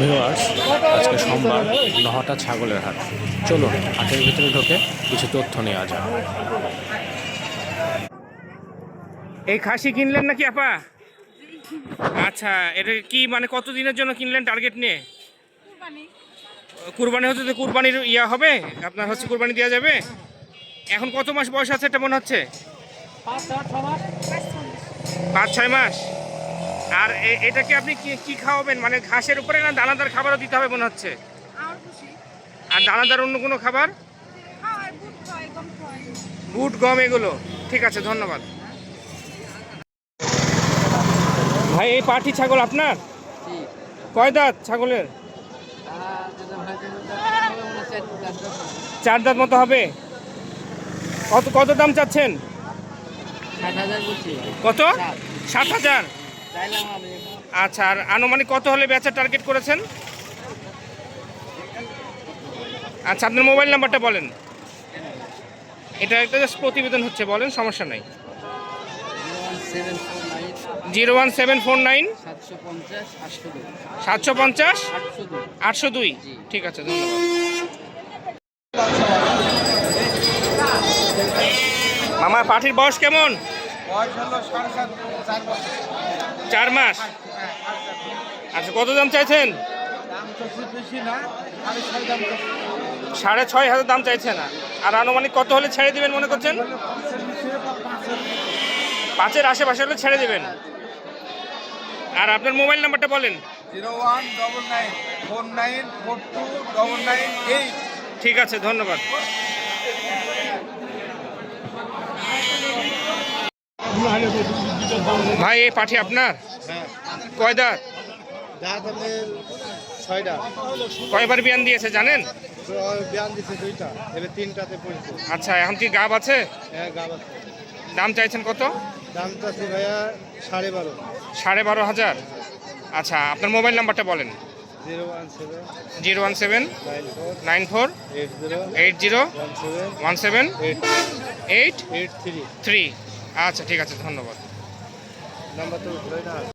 Viewers আজকে সোমবার নহটা ছাগলের হাট। চলুন হাটের ভিতরে ঢোকে কিছু তথ্য নেওয়া যাক। এই খাসি কিনলেন নাকি আপা? আচ্ছা এটা কি মানে কত দিনের জন্য কিনলেন টার্গেট নিয়ে? কুরবানি। হতে তো কুরবানির ইয়া হবে আপনার হচ্ছে কুরবানি দেওয়া যাবে। এখন কত মাস বয়স আছে এটা মনে হচ্ছে? পাঁচ ছয় মাস? আর এ- এটাকে আপনি কি কি খাওয়াবেন? মানে ঘাসের উপরে না দানাদার খাবারও দিতে হবে মনে হচ্ছে? আর দানাদার অন্য কোনো খাবার? খাওয়াই বুট গম খাওয়াই বুট গম এগুলো। ঠিক আছে ধন্যবাদ। ভাই এই পাটি ছাগল আপনার? কয় দাঁত ছাগলের? চার দাঁত মতো হবে। কত কত দাম চাচ্ছেন? কত? ষাট হাজার। আচ্ছা আর আনুমানিক কত হলে বেচার টার্গেট করেছেন? আচ্ছা আপনার মোবাইল নাম্বারটা বলেন। এটা একটা জাস্ট প্রতিবেদন হচ্ছে বলেন সমস্যা নাই। Zero one seven four nine. সাতশো পঞ্চাশ আটশো দুই। ঠিক আছে ধন্যবাদ। মামা পাঠির বয়স কেমন? বয়স হলো সাড়ে সাত চার বছর। চার মাস? আচ্ছা কত দাম চাইছেন? সাড়ে ছয় হাজার দাম চাইছে না। আর আনুমানিক কত হলে ছেড়ে দিবেন মনে করছেন? পাঁচের আশেপাশে হলে ছেড়ে দেবেন। আর আপনার মোবাইল নাম্বারটা বলেন। ঠিক আছে ধন্যবাদ। ভাই এই পাঠি আপনার? হ্যাঁ। কয় দাঁত? দাঁত আপনার ছয়টা কয়বার বিয়ান দিয়েছে জানেন? আচ্ছা এখন কি গাব আছে? হ্যাঁ গাব আছে। দাম চাইছেন কত? আছে ভাইয়া সাড়ে বারো। সাড়ে বারো হাজার? আচ্ছা আপনার মোবাইল নাম্বারটা বলেন। Zero one seven nine four eight zero one seven eight eight three. Three. আচ্ছা ঠিক আছে ধন্যবাদ। নাম্বার তো